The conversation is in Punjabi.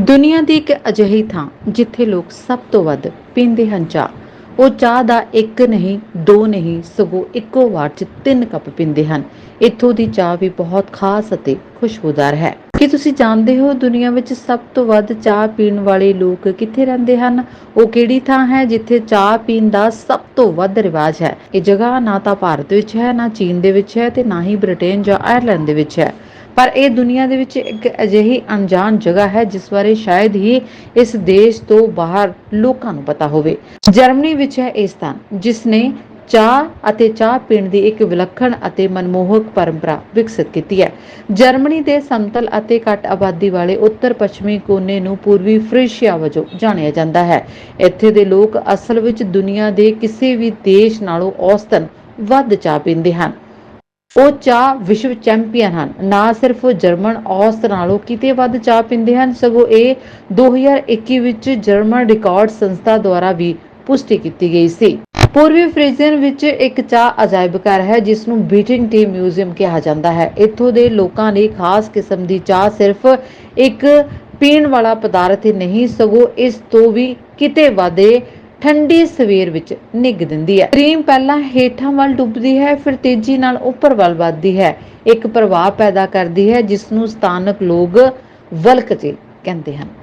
ਦੁਨੀਆ ਦੀ ਇੱਕ ਅਜਿਹੀ ਥਾਂ ਜਿੱਥੇ ਲੋਕ ਸਭ ਤੋਂ ਵੱਧ ਪੀਂਦੇ ਹਨ ਚਾਹ। ਉਹ ਚਾਹ ਦਾ ਇੱਕ ਨਹੀਂ, ਦੋ ਨਹੀਂ, ਸਗੋਂ ਇੱਕੋ ਵਾਰ 'ਚ ਤਿੰਨ ਕੱਪ ਪੀਂਦੇ ਹਨ। ਇੱਥੋਂ ਦੀ ਚਾਹ ਵੀ ਬਹੁਤ ਖਾਸ ਅਤੇ ਖੁਸ਼ਬੂਦਾਰ ਹੈ। ਕੀ ਤੁਸੀਂ ਜਾਣਦੇ ਹੋ ਦੁਨੀਆ ਵਿੱਚ ਸਭ ਤੋਂ ਵੱਧ ਚਾਹ ਪੀਣ ਵਾਲੇ ਲੋਕ ਕਿੱਥੇ ਰਹਿੰਦੇ ਹਨ? ਉਹ ਕਿਹੜੀ ਥਾਂ ਹੈ ਜਿੱਥੇ ਚਾਹ ਪੀਣ ਦਾ ਸਭ ਤੋਂ ਵੱਧ ਰਿਵਾਜ ਹੈ? ਇਹ ਜਗ੍ਹਾ ਨਾ ਤਾਂ ਭਾਰਤ ਵਿੱਚ ਹੈ, ਨਾ ਚੀਨ ਦੇ ਵਿੱਚ ਹੈ ਤੇ ਨਾ ਹੀ ਬ੍ਰਿਟੇਨ ਜਾਂ ਆਇਰਲੈਂਡ ਦੇ ਵਿੱਚ ਹੈ। ਪਰ ਇਹ ਦੁਨੀਆ ਦੇ ਵਿੱਚ ਇੱਕ ਅਜਿਹੀ ਅਣਜਾਣ ਜਗ੍ਹਾ ਹੈ ਜਿਸ ਬਾਰੇ ਸ਼ਾਇਦ ਹੀ ਇਸ ਦੇਸ਼ ਤੋਂ ਬਾਹਰ ਲੋਕਾਂ ਨੂੰ ਪਤਾ ਹੋਵੇ। ਜਰਮਨੀ ਵਿੱਚ ਹੈ ਇਹ ਸਥਾਨ, ਜਿਸ ਨੇ ਚਾਹ ਅਤੇ ਚਾਹ ਪੀਣ ਦੀ ਇੱਕ ਵਿਲੱਖਣ ਅਤੇ ਮਨਮੋਹਕ ਪਰੰਪਰਾ ਵਿਕਸਿਤ ਕੀਤੀ ਹੈ। ਜਰਮਨੀ ਦੇ ਸਮਤਲ ਅਤੇ ਘੱਟ ਆਬਾਦੀ ਵਾਲੇ ਉੱਤਰ ਪੱਛਮੀ ਕੋਨੇ ਨੂੰ ਪੂਰਬੀ ਫ੍ਰੀਸ਼ੀਆ ਵਜੋਂ ਜਾਣਿਆ ਜਾਂਦਾ ਹੈ। ਇੱਥੇ ਦੇ ਲੋਕ ਅਸਲ ਵਿੱਚ ਦੁਨੀਆ ਦੇ ਕਿਸੇ ਵੀ ਦੇਸ਼ ਨਾਲੋਂ ਔਸਤਨ ਵੱਧ ਚਾਹ ਪੀਂਦੇ ਹਨ। ਉਹ ਚਾਹ ਵਿਸ਼ਵ ਚੈਂਪੀਅਨ ਹਨ। ਨਾ ਸਿਰਫ ਉਹ ਜਰਮਨ ਔਸਤ ਨਾਲੋਂ ਕਿਤੇ ਵੱਧ ਚਾਹ ਪੀਂਦੇ ਹਨ, ਸਗੋਂ ਇਹ 2021 ਵਿੱਚ ਜਰਮਨ ਰਿਕਾਰਡ ਸੰਸਥਾ ਦੁਆਰਾ ਵੀ ਪੁਸ਼ਟੀ ਕੀਤੀ ਗਈ ਸੀ। ਪੂਰਬੀ ਫ੍ਰੀਜ਼ੀਅਨ ਵਿੱਚ ਇੱਕ ਚਾਹ ਅਜਾਇਬ ਘਰ ਹੈ ਜਿਸ ਨੂੰ ਬੀਟਿੰਗ ਟੀ ਮਿਊਜ਼ੀਅਮ ਕਿਹਾ ਜਾਂਦਾ ਹੈ। ਇੱਥੋਂ ਦੇ ਲੋਕਾਂ ਲਈ ਖਾਸ ਕਿਸਮ ਦੀ ਚਾਹ ਸਿਰਫ ਇੱਕ ਪੀਣ ਵਾਲਾ ਪਦਾਰਥ ਹੀ ਨਹੀਂ, ਸਗੋਂ ਇਸ ਤੋਂ ਵੀ ਕਿਤੇ ਵਾਧੇ ਠੰਡੀ ਸਵੇਰ ਵਿੱਚ ਨਿੱਘ ਦਿੰਦੀ ਹੈ। ਕਰੀਮ ਪਹਿਲਾਂ ਹੇਠਾਂ ਵੱਲ ਡੁੱਬਦੀ ਹੈ, ਫਿਰ ਤੇਜ਼ੀ ਨਾਲ ਉੱਪਰ ਵੱਲ ਵੱਧਦੀ ਹੈ। ਇੱਕ ਪ੍ਰਵਾਹ ਪੈਦਾ ਕਰਦੀ ਹੈ ਜਿਸ ਨੂੰ ਸਥਾਨਕ ਲੋਕ ਵਲਕਤੇ ਕਹਿੰਦੇ ਹਨ।